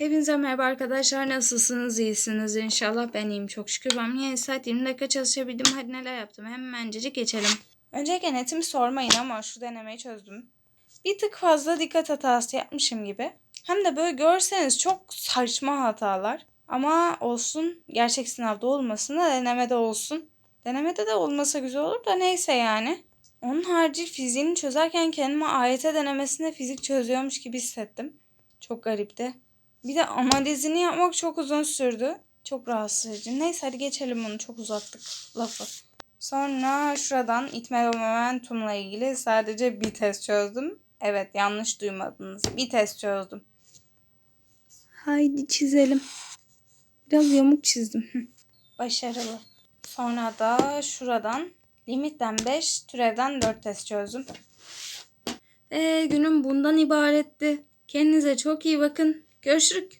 Hepinize merhaba arkadaşlar. Nasılsınız? İyisiniz inşallah. Ben iyiyim çok şükür. Ben yine saat 20 dakika çalışabildim. Hadi neler yaptım? Hemencecik geçelim. Öncelikle netimi sormayın ama şu denemeyi çözdüm. Bir tık fazla dikkat hatası yapmışım gibi. Hem de böyle görseniz çok saçma hatalar. Ama olsun gerçek sınavda olmasın da denemede olsun. Denemede de olmasa güzel olur da neyse yani. Onun harici fiziğini çözerken kendime AYT denemesinde fizik çözüyormuş gibi hissettim. Çok garipti. Bir de analizini yapmak çok uzun sürdü. Çok rahatsız edici. Neyse hadi geçelim bunu. Çok uzattık lafı. Sonra şuradan itme ve momentumla ilgili sadece bir test çözdüm. Evet yanlış duymadınız. Bir test çözdüm. Haydi çizelim. Biraz yamuk çizdim. Başarılı. Sonra da şuradan limitten 5, türevden 4 test çözdüm. Ee, günüm bundan ibaretti. Kendinize çok iyi bakın. Görüşürük.